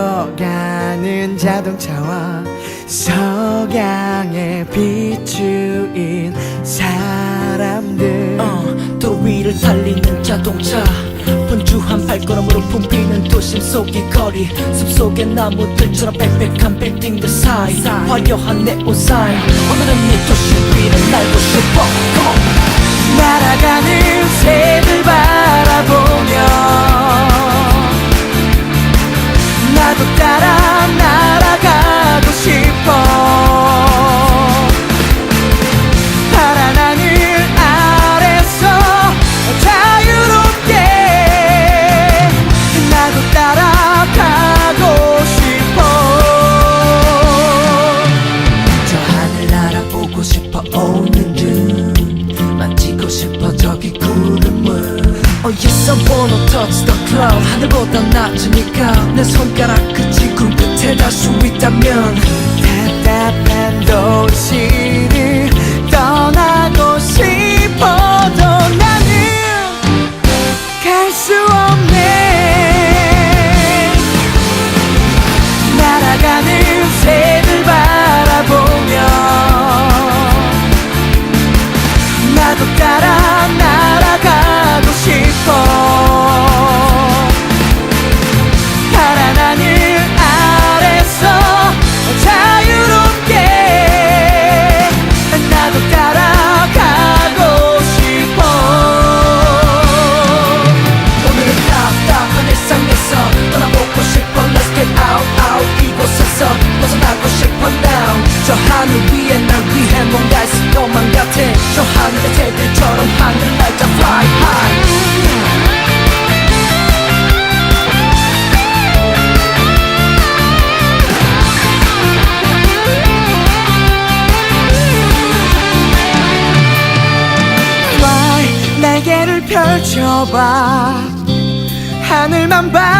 달려가는 자동차와 석양에 비추인 사람들. 어, 도 위를 달리는 자동차. 분주한 발걸음으로 붐비는 도심 속의 거리. 숲속의 나무들처럼 빽빽한 빌딩들 사이. 화려한 네온 사인 오늘은 이 도시 위를 날고 싶어. Come on. 날아가는 새들 바라보며 나도 따라 날아가고 싶어 펼쳐봐. 하늘만 바라봐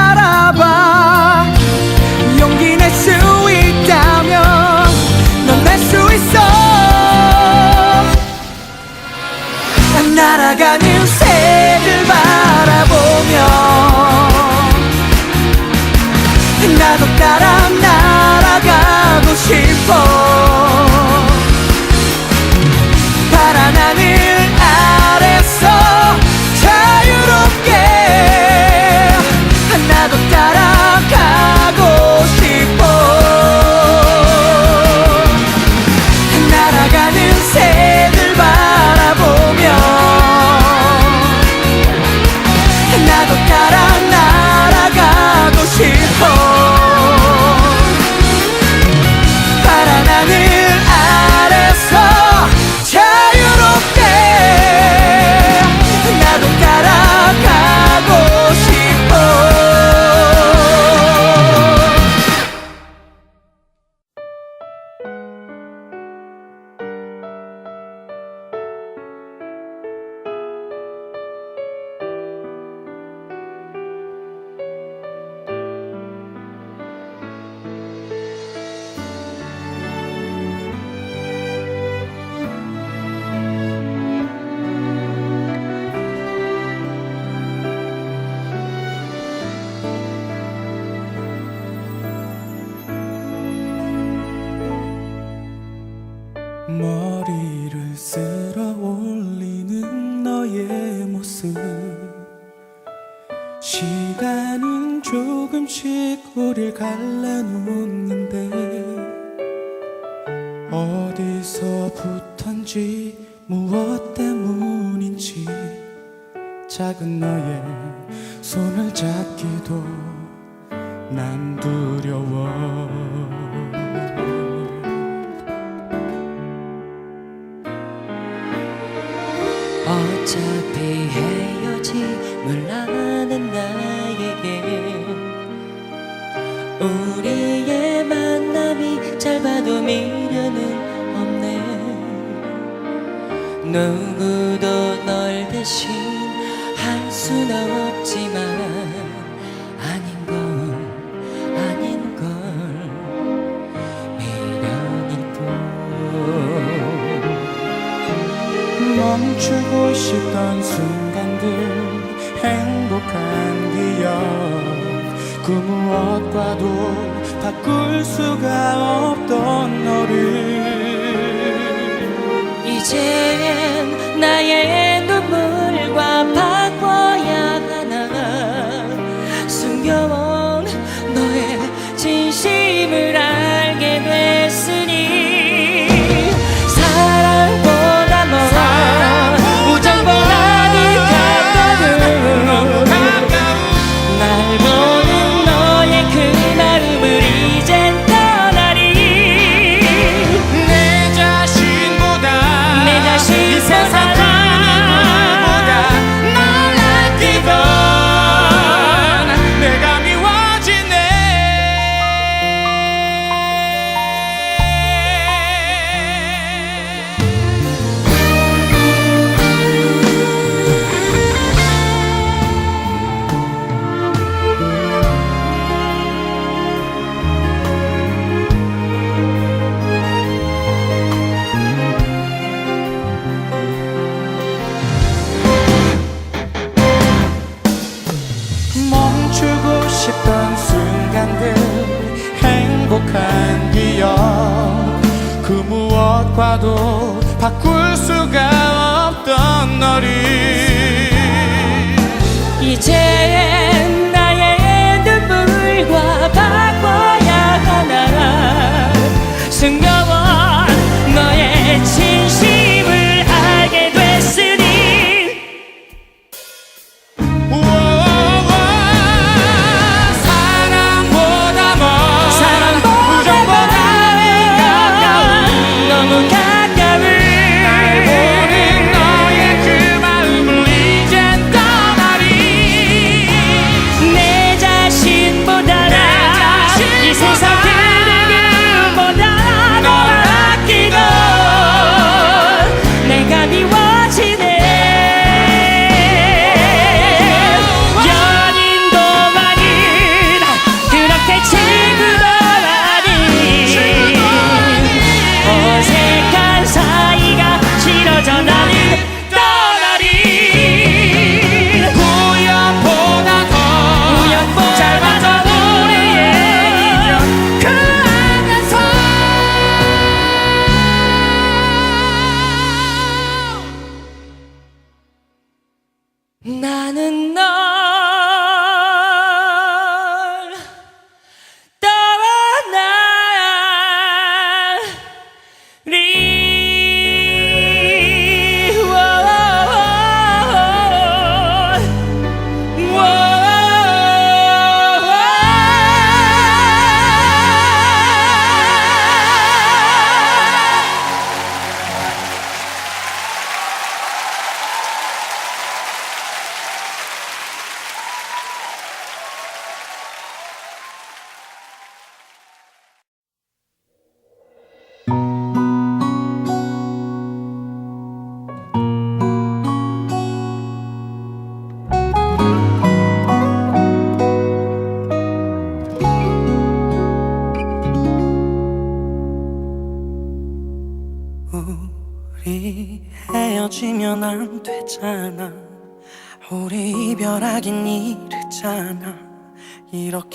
머리를 쓸어 올리는 너의 모습. 시간은 조금씩 우릴 갈라놓는 누구도 널 대신 할 순 없지만 아닌 건 아닌 걸 미련일 뿐 멈추고 싶던 순간들 행복 행복한 기억. 그 무엇과도 바꿀 수가 없 무엇과도 바꿀 수가 없던 너를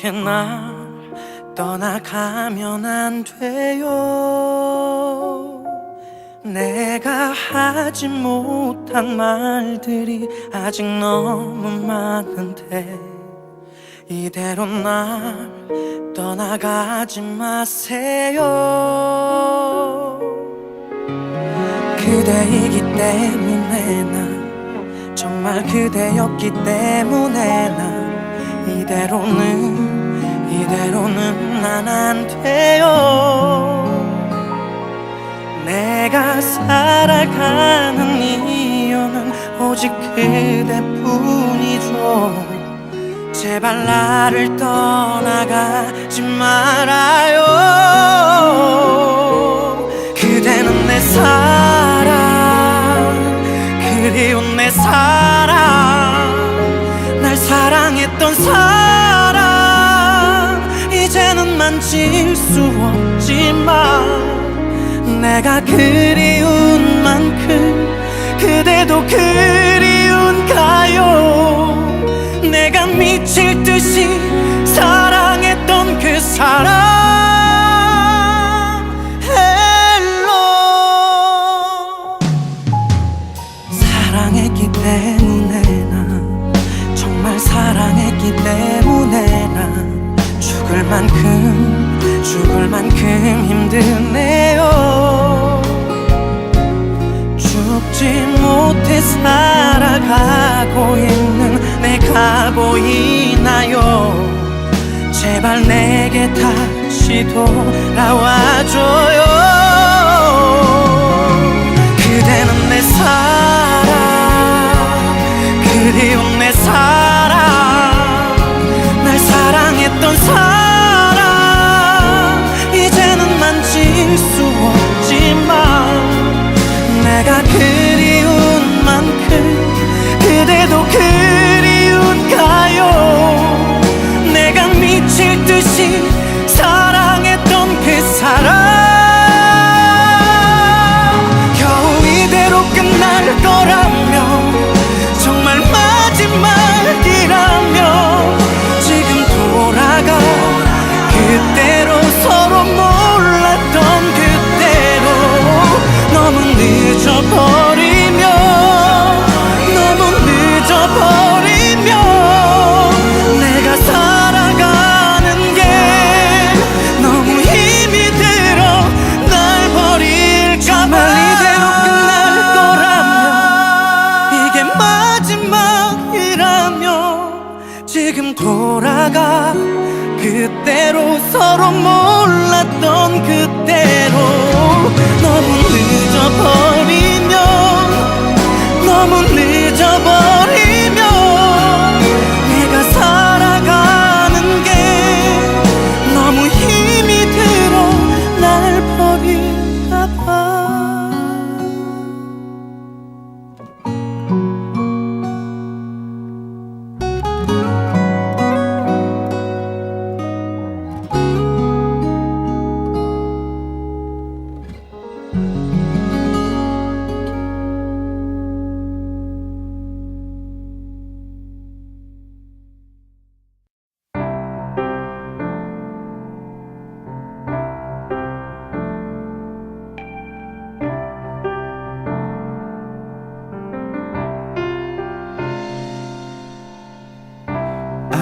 이렇게 날 떠나가면 안 돼요. 내가 하지 못한 말들이 아직 너무 많은데 이대로 날 떠나가지 마세요. 그대이기 때문에 난 정말 그대였기 때문에 난 이대로는 이대로는 난 안 돼요. 내가 살아가는 이유는 오직 그대뿐이죠 제발 나를 떠나가지 말아요. 그대는 내 사랑 그리운 내 사랑. 날 사랑했던 사랑 가질 수 없지만 내가 그리운 만큼 그대도 그리운가요? 내가 미칠 듯이 사랑했던 그 사람. 错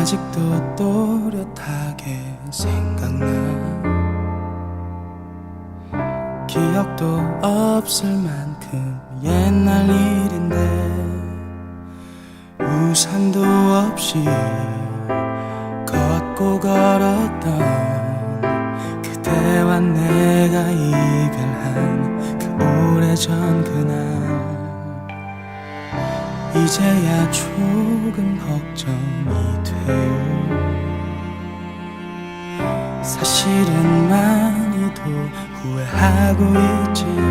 아직도 또렷하게 생각나. 기억도 없을 만큼 옛날 일인데 우산도 없이 걷고 걸었던 그대와 내가 이별한 그 오래전 그날. 이제야 조금 걱정이 돼요. 사실은 많이도 후회하고 있지요.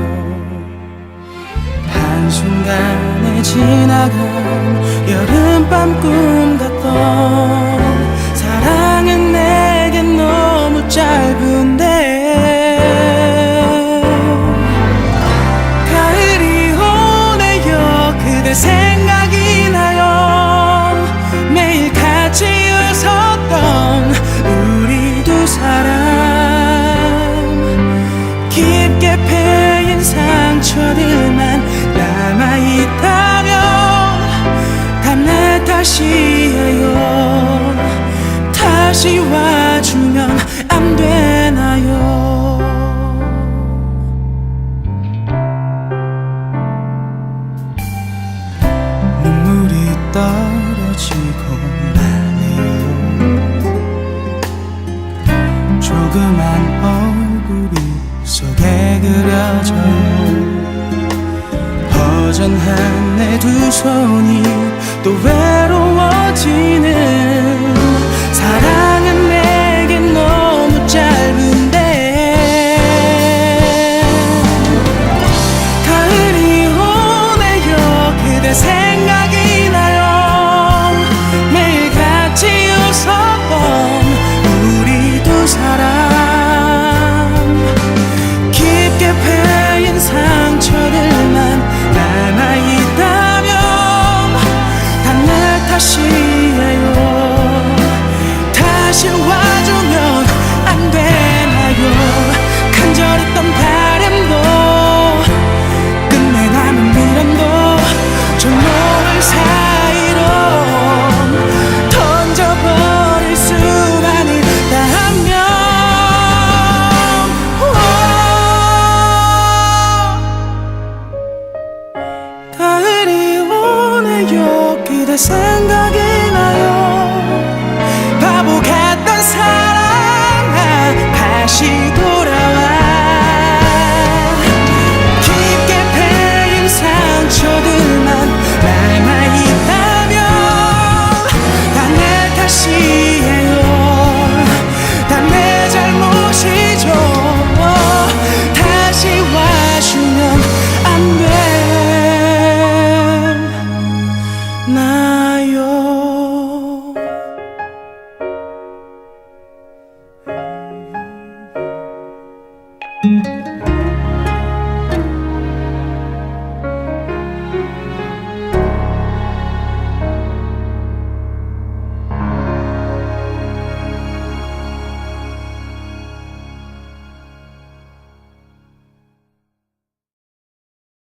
한순간에 지나간 여름밤 꿈 같던